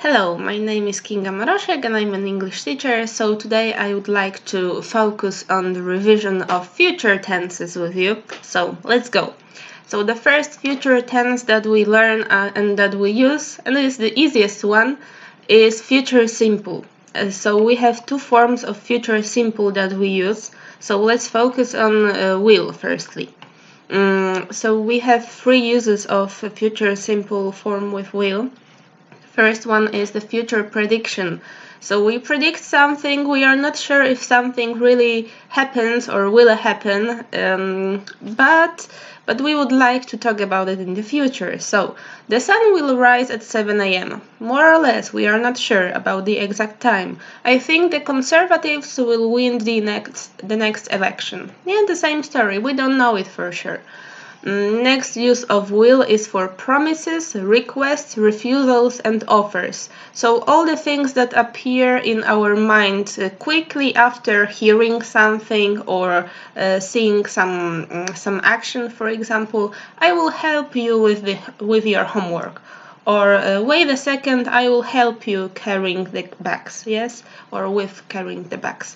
Hello, my name is Kinga Marosiak and I'm an English teacher. So today I would like to focus on the revision of future tenses with you. So let's go. So the first future tense that we learn uh, and that we use, and is the easiest one, is future simple. Uh, so we have two forms of future simple that we use. So let's focus on uh, will firstly. Um, so we have three uses of future simple form with will. First one is the future prediction. So we predict something, we are not sure if something really happens or will happen, um, but but we would like to talk about it in the future. So the sun will rise at 7 a.m. More or less, we are not sure about the exact time. I think the conservatives will win the next the next election. Yeah, the same story. We don't know it for sure. Next use of will is for promises, requests, refusals, and offers. So, all the things that appear in our mind uh, quickly after hearing something or uh, seeing some, mm, some action, for example, I will help you with, the, with your homework. Or uh, wait a second, I will help you carrying the bags, yes? Or with carrying the bags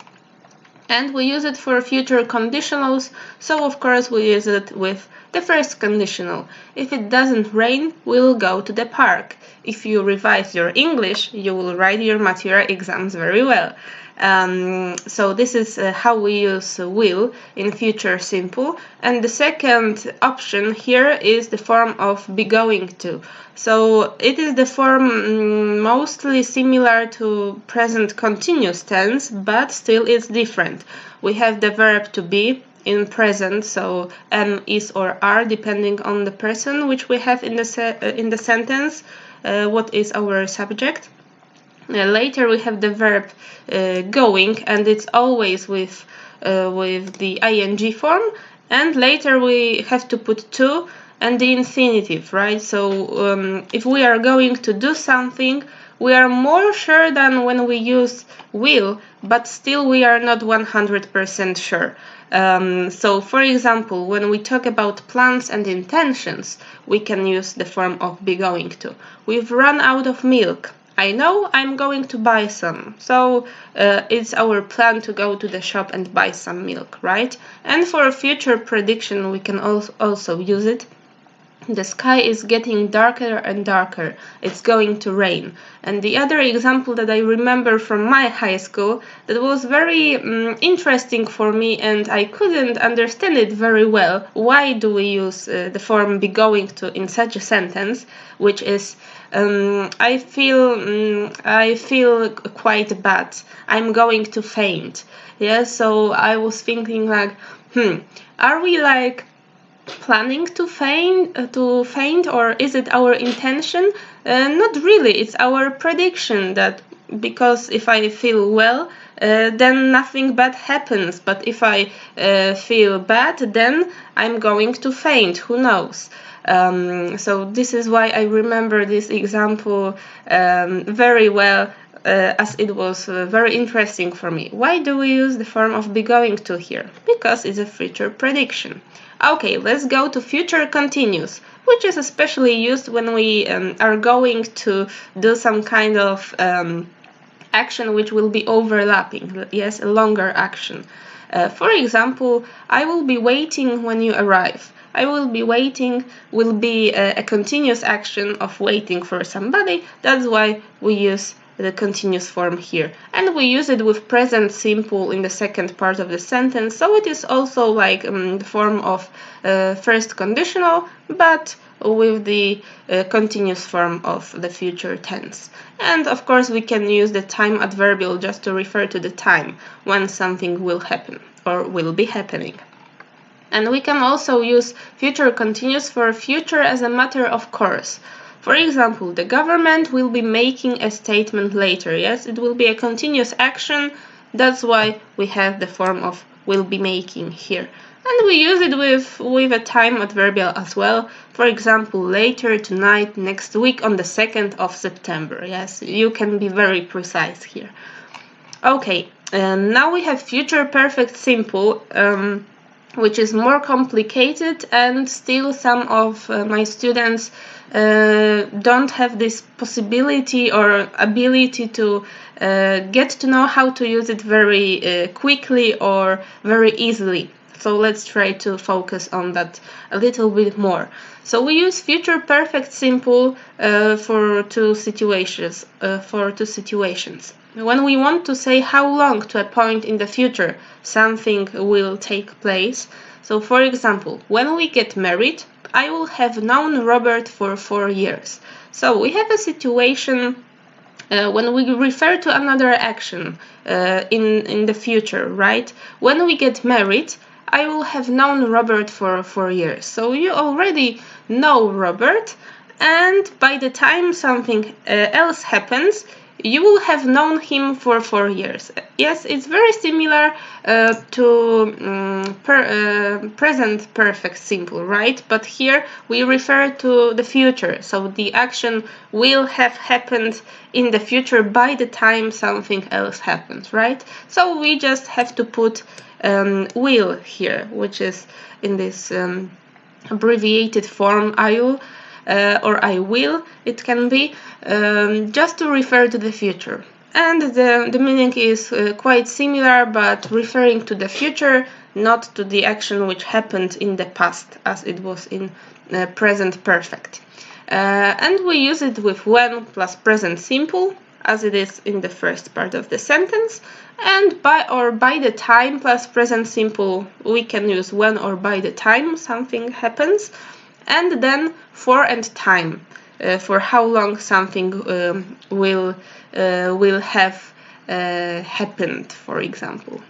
and we use it for future conditionals, so of course we use it with the first conditional. If it doesn't rain, we'll go to the park. If you revise your English, you will write your material exams very well. Um, so this is uh, how we use will in future simple. And the second option here is the form of be going to. So it is the form mm, mostly similar to present continuous tense, but still it's different. We have the verb to be in present, so am, is, or are, depending on the person which we have in the uh, in the sentence. Uh, what is our subject? Uh, later we have the verb uh, going, and it's always with uh, with the ing form. And later we have to put to and the infinitive, right? So um, if we are going to do something, we are more sure than when we use will, but still we are not 100% sure. Um, so, for example, when we talk about plans and intentions, we can use the form of be going to. We've run out of milk. I know I'm going to buy some. So uh, it's our plan to go to the shop and buy some milk, right? And for future prediction, we can also, also use it the sky is getting darker and darker. It's going to rain. And the other example that I remember from my high school that was very um, interesting for me and I couldn't understand it very well. Why do we use uh, the form be going to in such a sentence, which is um, I feel um, I feel quite bad. I'm going to faint. Yeah, so I was thinking like, hmm, are we like planning to faint uh, to faint or is it our intention uh, not really it's our prediction that because if i feel well uh, then nothing bad happens but if i uh, feel bad then i'm going to faint who knows um, so this is why i remember this example um, very well uh, as it was uh, very interesting for me. Why do we use the form of be going to here? Because it's a future prediction. Okay, let's go to future continuous, which is especially used when we um, are going to do some kind of um, action which will be overlapping, yes, a longer action. Uh, for example, I will be waiting when you arrive. I will be waiting will be a, a continuous action of waiting for somebody. That's why we use the continuous form here. And we use it with present simple in the second part of the sentence, so it is also like um, the form of uh, first conditional, but with the uh, continuous form of the future tense. And of course, we can use the time adverbial just to refer to the time when something will happen or will be happening. And we can also use future continuous for future as a matter of course. For example, the government will be making a statement later. Yes, it will be a continuous action. That's why we have the form of will be making here. And we use it with, with a time adverbial as well. For example, later, tonight, next week on the 2nd of September. Yes, you can be very precise here. Okay, and now we have future perfect simple. Um, which is more complicated and still some of uh, my students uh, don't have this possibility or ability to uh, get to know how to use it very uh, quickly or very easily. So let's try to focus on that a little bit more. So we use future perfect simple uh, for two situations. Uh, for two situations. When we want to say how long to a point in the future something will take place. So for example, when we get married, I will have known Robert for four years. So we have a situation uh, when we refer to another action uh, in in the future, right? When we get married, I will have known Robert for four years. So you already know Robert, and by the time something uh, else happens, you will have known him for four years. Yes, it's very similar uh, to um, per, uh, present perfect simple, right? But here we refer to the future, so the action will have happened in the future by the time something else happens, right? So we just have to put um, will here, which is in this um, abbreviated form IL uh, or I will, it can be, um, just to refer to the future. And the, the meaning is uh, quite similar, but referring to the future, not to the action which happened in the past, as it was in uh, present perfect. Uh, and we use it with when plus present simple, as it is in the first part of the sentence. And by or by the time plus present simple, we can use when or by the time something happens and then for and time uh, for how long something um, will uh, will have uh, happened, for example.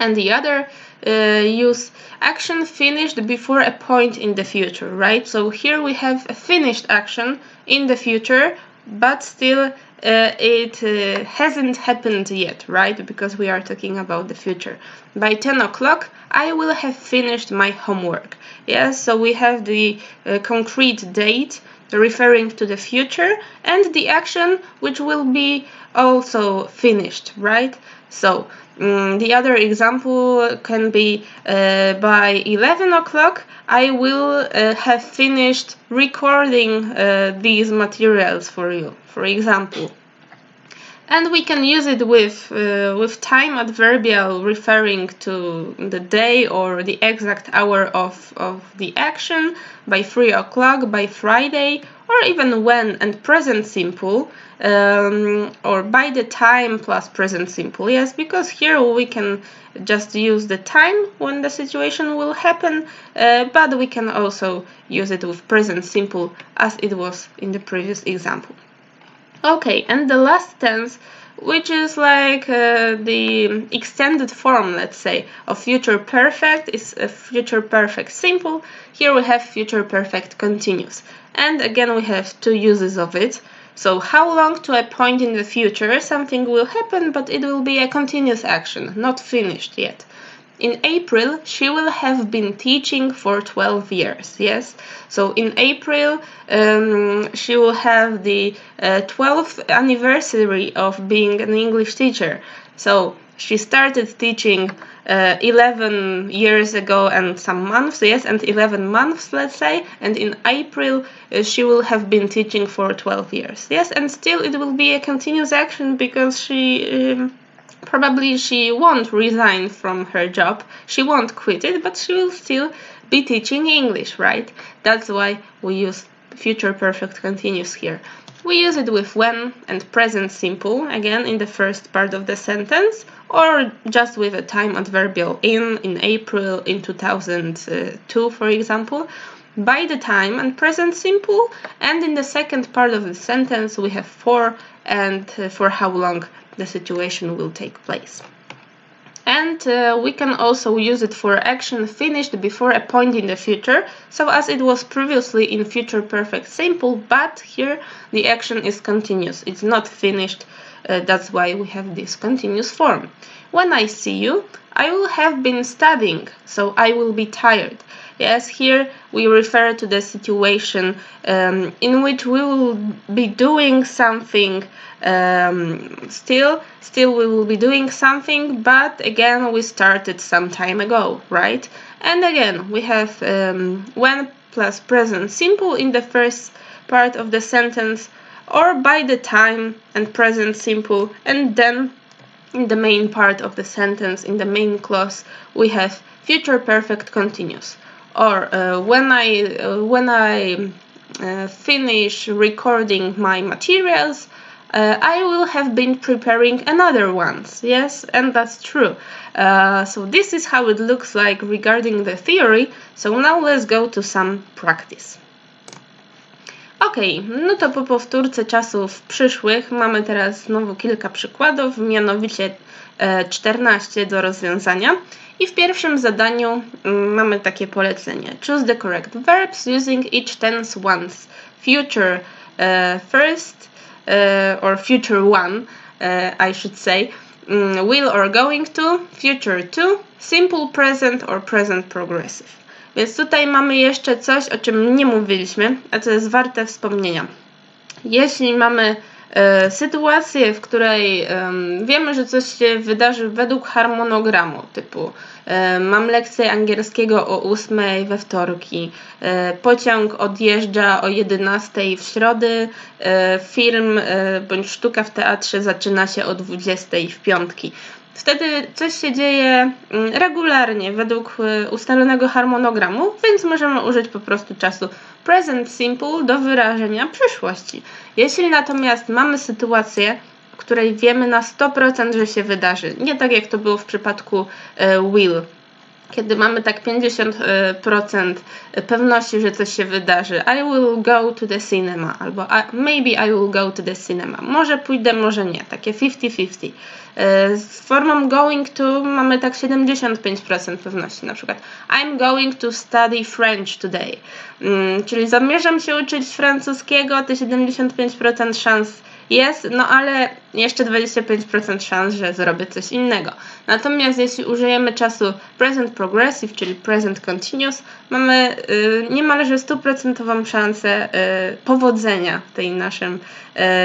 And the other uh, use action finished before a point in the future, right? So here we have a finished action in the future, but still uh, it uh, hasn't happened yet, right? Because we are talking about the future. By 10 o'clock, I will have finished my homework. Yes, so we have the uh, concrete date referring to the future and the action which will be also finished, right? So um, the other example can be uh, by 11 o'clock I will uh, have finished recording uh, these materials for you, for example. And we can use it with, uh, with time adverbial referring to the day or the exact hour of, of the action, by 3 o'clock, by Friday, or even when and present simple um, or by the time plus present simple. Yes, because here we can just use the time when the situation will happen, uh, but we can also use it with present simple as it was in the previous example. Okay, and the last tense which is like uh, the extended form, let's say, of future perfect is a future perfect simple. Here we have future perfect continuous. And again, we have two uses of it. So how long to a point in the future something will happen, but it will be a continuous action, not finished yet. In April, she will have been teaching for 12 years, yes? So in April, um, she will have the uh, 12th anniversary of being an English teacher. So she started teaching uh, 11 years ago and some months, yes, and 11 months, let's say, and in April uh, she will have been teaching for 12 years, yes, and still it will be a continuous action because she. Um, probably she won't resign from her job. She won't quit it but she will still be teaching english right? That's why we use future perfect continuous here. We use it with when and present simple, again in the first part of the sentence, or just with a time adverbial in, in April in 2002, for example, by the time and present simple, and in the second part of the sentence we have for and uh, for how long the situation will take place. And uh, we can also use it for action finished before a point in the future so as it was previously in future perfect simple but here the action is continuous. It's not finished uh, that's why we have this continuous form when i see you i will have been studying so i will be tired Yes, here we refer to the situation um, in which we will be doing something um, still, still we will be doing something, but again we started some time ago, right? And again, we have um, when plus present simple in the first part of the sentence or by the time and present simple and then in the main part of the sentence in the main clause we have future perfect continuous or uh, when I uh, when I uh, finish recording my materials uh, I will have been preparing another ones. Yes, and that's true. Uh, so this is how it looks like regarding the theory. So now let's go to some practice. Ok, no to po powtórce czasów przyszłych mamy teraz znowu kilka przykładów, mianowicie 14 do rozwiązania. I w pierwszym zadaniu mm, mamy takie polecenie. Choose the correct verbs using each tense once. Future uh, first uh, or future one, uh, I should say. Mm, will or going to, future to, simple present or present progressive. Więc tutaj mamy jeszcze coś, o czym nie mówiliśmy, a co jest warte wspomnienia. Jeśli mamy e, sytuację, w której wiemy, że coś się wydarzy według harmonogramu, typu e, mam lekcję angielskiego o 8 we wtorki, e, pociąg odjeżdża o 11 w środy, e, film bądź sztuka w teatrze zaczyna się o 20 w piątki. Wtedy coś się dzieje mm, regularnie według e, ustalonego harmonogramu, więc możemy użyć po prostu czasu present simple do wyrażenia przyszłości. Jeśli natomiast mamy sytuację, w której wiemy na 100%, że się wydarzy, nie tak jak to było w przypadku e, will, kiedy mamy tak 50% pewności, że coś się wydarzy. I will go to the cinema albo maybe I will go to the cinema. Może pójdę, może nie. Takie 50-50. E, z formą going to mamy tak 75% pewności. Na przykład I'm going to study French today. Mm, czyli zamierzam się uczyć francuskiego, te 75% szans jest, no ale jeszcze 25% szans, że zrobię coś innego. Natomiast jeśli użyjemy czasu present progressive, czyli present continuous, mamy y, niemalże stuprocentową szansę y, powodzenia w tej naszym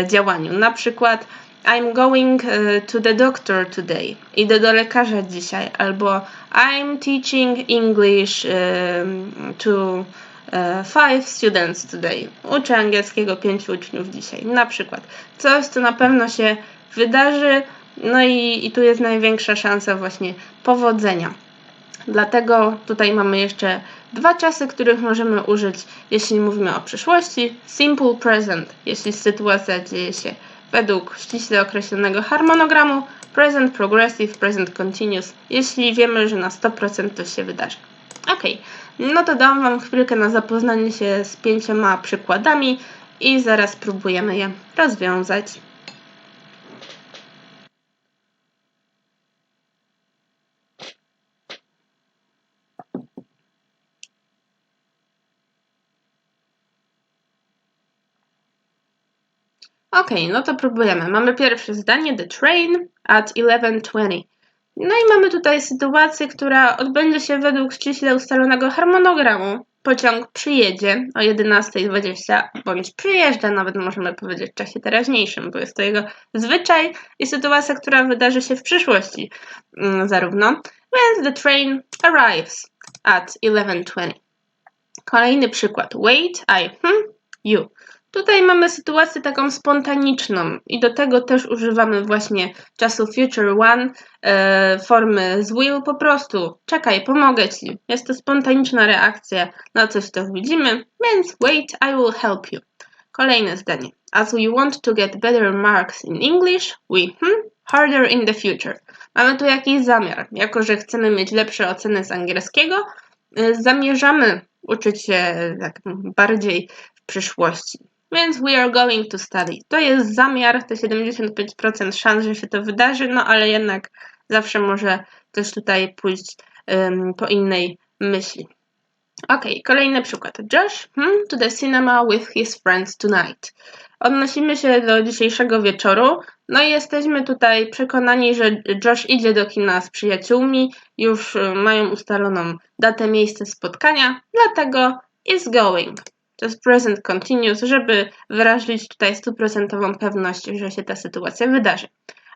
y, działaniu. Na przykład I'm going y, to the doctor today. Idę do lekarza dzisiaj. Albo I'm teaching English y, to five students today. Uczę angielskiego pięciu uczniów dzisiaj. Na przykład coś, co na pewno się wydarzy, no i, i tu jest największa szansa właśnie powodzenia. Dlatego tutaj mamy jeszcze dwa czasy, których możemy użyć, jeśli mówimy o przyszłości. Simple present, jeśli sytuacja dzieje się według ściśle określonego harmonogramu. Present progressive, present continuous, jeśli wiemy, że na 100% to się wydarzy. Ok. No to dam Wam chwilkę na zapoznanie się z pięcioma przykładami i zaraz spróbujemy je rozwiązać. Ok, no to próbujemy. Mamy pierwsze zdanie, the train at 11.20. No i mamy tutaj sytuację, która odbędzie się według ściśle ustalonego harmonogramu. Pociąg przyjedzie o 11.20, bądź przyjeżdża, nawet możemy powiedzieć w czasie teraźniejszym, bo jest to jego zwyczaj i sytuacja, która wydarzy się w przyszłości mm, zarówno. Więc the train arrives at 11.20. Kolejny przykład. Wait, I, hmm, you. Tutaj mamy sytuację taką spontaniczną i do tego też używamy właśnie czasu future one, e, formy z will po prostu. Czekaj, pomogę ci. Jest to spontaniczna reakcja na coś, co widzimy, więc wait, I will help you. Kolejne zdanie. As we want to get better marks in English, we hmm, harder in the future. Mamy tu jakiś zamiar. Jako, że chcemy mieć lepsze oceny z angielskiego, e, zamierzamy uczyć się tak bardziej w przyszłości. Więc we are going to study. To jest zamiar, te 75% szans, że się to wydarzy, no ale jednak zawsze może też tutaj pójść um, po innej myśli. Ok, kolejny przykład. Josh hmm, to the cinema with his friends tonight. Odnosimy się do dzisiejszego wieczoru. No i jesteśmy tutaj przekonani, że Josh idzie do kina z przyjaciółmi, już mają ustaloną datę, miejsce spotkania, dlatego is going to jest present continuous, żeby wyrazić tutaj stuprocentową pewność, że się ta sytuacja wydarzy.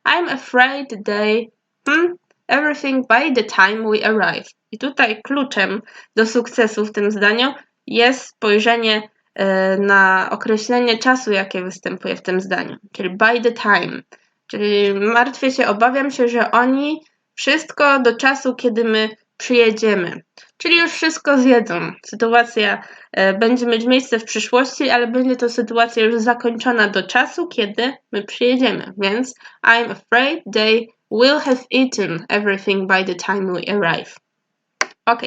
I'm afraid they hmm, everything by the time we arrive. I tutaj kluczem do sukcesu w tym zdaniu jest spojrzenie e, na określenie czasu, jakie występuje w tym zdaniu, czyli by the time. Czyli martwię się, obawiam się, że oni wszystko do czasu, kiedy my przyjedziemy. Czyli już wszystko zjedzą. Sytuacja e, będzie mieć miejsce w przyszłości, ale będzie to sytuacja już zakończona do czasu, kiedy my przyjedziemy. Więc I'm afraid they will have eaten everything by the time we arrive. Ok.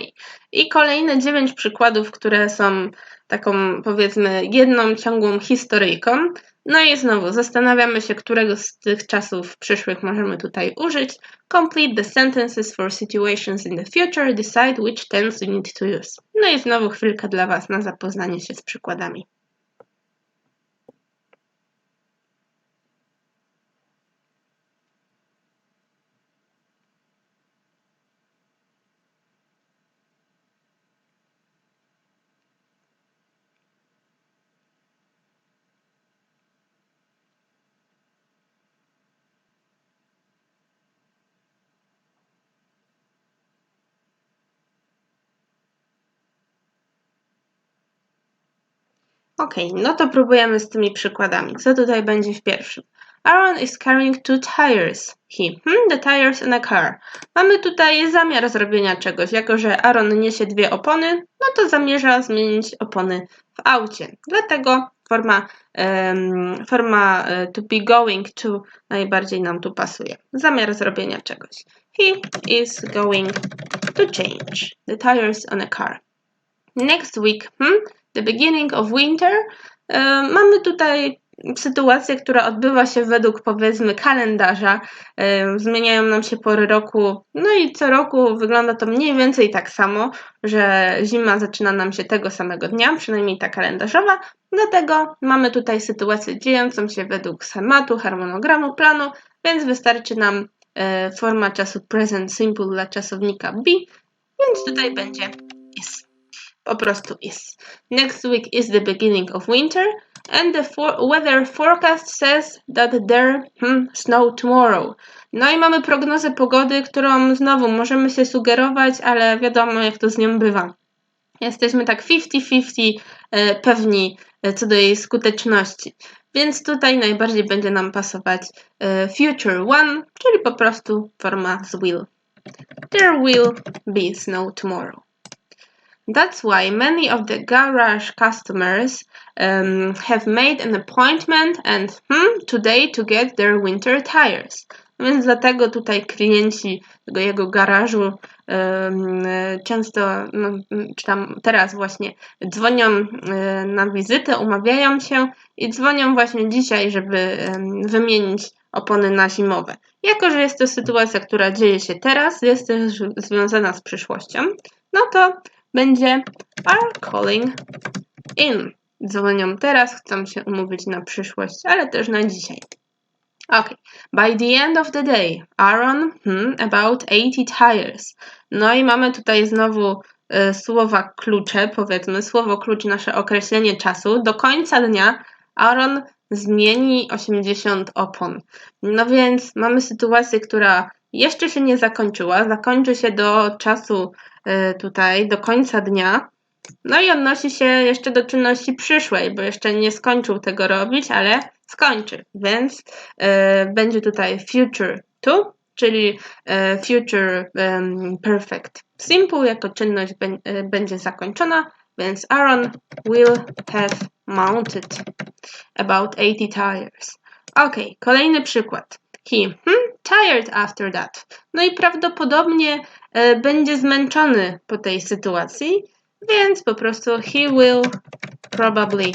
I kolejne dziewięć przykładów, które są taką powiedzmy jedną ciągłą historyjką. No i znowu zastanawiamy się, którego z tych czasów przyszłych możemy tutaj użyć. Complete the sentences for situations in the future. Decide which tense you need to use. No i znowu chwilkę dla Was na zapoznanie się z przykładami. Ok, no to próbujemy z tymi przykładami. Co tutaj będzie w pierwszym? Aaron is carrying two tires. He. Hmm, the tires in a car. Mamy tutaj zamiar zrobienia czegoś. Jako, że Aaron niesie dwie opony, no to zamierza zmienić opony w aucie. Dlatego forma, um, forma uh, to be going to najbardziej nam tu pasuje. Zamiar zrobienia czegoś. He is going to change the tires on a car. Next week. Hmm, the beginning of winter, e, mamy tutaj sytuację, która odbywa się według powiedzmy kalendarza. E, zmieniają nam się pory roku, no i co roku wygląda to mniej więcej tak samo, że zima zaczyna nam się tego samego dnia, przynajmniej ta kalendarzowa. Dlatego mamy tutaj sytuację dziejącą się według schematu, harmonogramu, planu, więc wystarczy nam e, forma czasu present simple dla czasownika be, więc tutaj będzie is po prostu is. Next week is the beginning of winter and the for weather forecast says that there hmm, snow tomorrow. No i mamy prognozę pogody, którą znowu możemy się sugerować, ale wiadomo jak to z nią bywa. Jesteśmy tak 50-50 e, pewni e, co do jej skuteczności. Więc tutaj najbardziej będzie nam pasować e, future one, czyli po prostu forma z will. There will be snow tomorrow. That's why many of the garage customers um, have made an appointment and hmm, today to get their winter tires. Więc dlatego tutaj klienci tego jego garażu um, często, no, czy tam teraz właśnie dzwonią um, na wizytę, umawiają się i dzwonią właśnie dzisiaj, żeby wymienić opony na zimowe. Jako, że jest to sytuacja, która dzieje się teraz, jest też związana z przyszłością, no to będzie are calling in. Dzwonią teraz, chcą się umówić na przyszłość, ale też na dzisiaj. Ok. By the end of the day, Aaron, hmm, about 80 tires. No i mamy tutaj znowu y, słowa klucze, powiedzmy, słowo klucz, nasze określenie czasu. Do końca dnia Aaron zmieni 80 opon. No więc mamy sytuację, która jeszcze się nie zakończyła. Zakończy się do czasu tutaj do końca dnia. No i odnosi się jeszcze do czynności przyszłej, bo jeszcze nie skończył tego robić, ale skończy. Więc y, będzie tutaj future to, czyli y, future perfect simple jako czynność y, będzie zakończona, więc Aaron will have mounted about 80 tires. Ok, kolejny przykład. He hmm, tired after that. No i prawdopodobnie E, będzie zmęczony po tej sytuacji, więc po prostu he will probably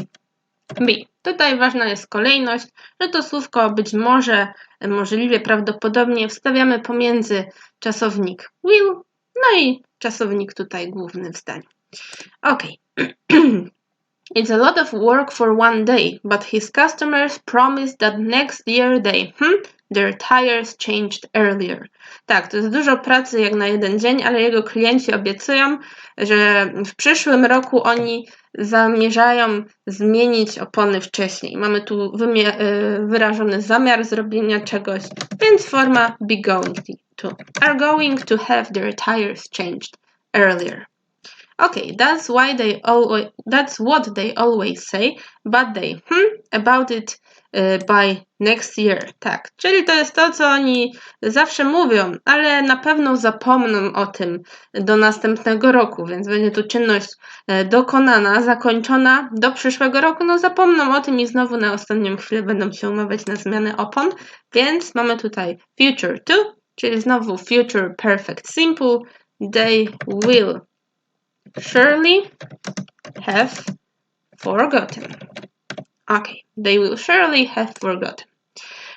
be. Tutaj ważna jest kolejność, że to słówko być może, możliwie, prawdopodobnie wstawiamy pomiędzy czasownik will, no i czasownik tutaj główny w zdaniu. Ok. It's a lot of work for one day, but his customers promise that next year they hmm, Their tires changed earlier. Tak, to jest dużo pracy jak na jeden dzień, ale jego klienci obiecują, że w przyszłym roku oni zamierzają zmienić opony wcześniej. Mamy tu y, wyrażony zamiar zrobienia czegoś, więc forma be going to are going to have their tires changed earlier. Okay, that's why they always that's what they always say, but they hmm about it uh, by next year. Tak, czyli to jest to, co oni zawsze mówią, ale na pewno zapomną o tym do następnego roku, więc będzie tu czynność e, dokonana, zakończona do przyszłego roku. No zapomną o tym i znowu na ostatnią chwilę będą się umawiać na zmianę opon, więc mamy tutaj future to, czyli znowu future perfect simple. They will surely have forgotten. Okay, they will surely have forgotten.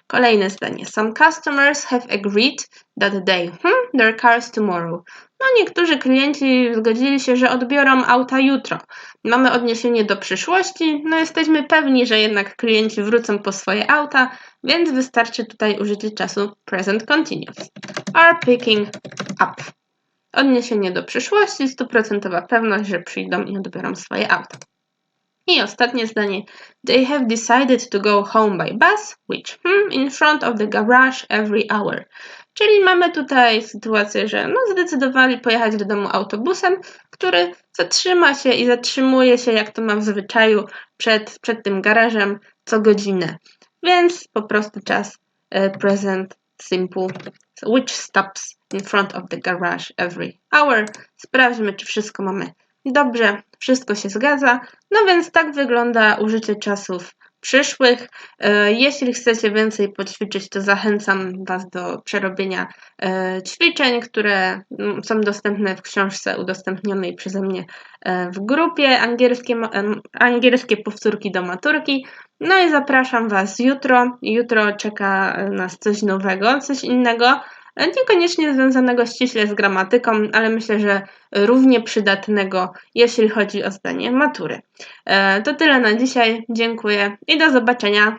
Kolejne zdanie. Some customers have agreed that they hmm, their cars tomorrow. No niektórzy klienci zgodzili się, że odbiorą auta jutro. Mamy odniesienie do przyszłości. No jesteśmy pewni, że jednak klienci wrócą po swoje auta, więc wystarczy tutaj użycie czasu present continuous. Are picking up odniesienie do przyszłości, stuprocentowa pewność, że przyjdą i odbiorą swoje auto. I ostatnie zdanie. They have decided to go home by bus, which hmm, in front of the garage every hour. Czyli mamy tutaj sytuację, że no, zdecydowali pojechać do domu autobusem, który zatrzyma się i zatrzymuje się, jak to ma w zwyczaju, przed, przed tym garażem co godzinę. Więc po prostu czas e, present simple, which stops in front of the garage every hour. Sprawdźmy, czy wszystko mamy dobrze, wszystko się zgadza. No więc tak wygląda użycie czasów przyszłych. E, jeśli chcecie więcej poćwiczyć, to zachęcam Was do przerobienia e, ćwiczeń, które mm, są dostępne w książce udostępnionej przeze mnie e, w grupie angielskie, angielskie powtórki do maturki. No i zapraszam Was jutro. Jutro czeka nas coś nowego, coś innego niekoniecznie związanego ściśle z gramatyką, ale myślę, że równie przydatnego, jeśli chodzi o zdanie matury. E, to tyle na dzisiaj. Dziękuję i do zobaczenia.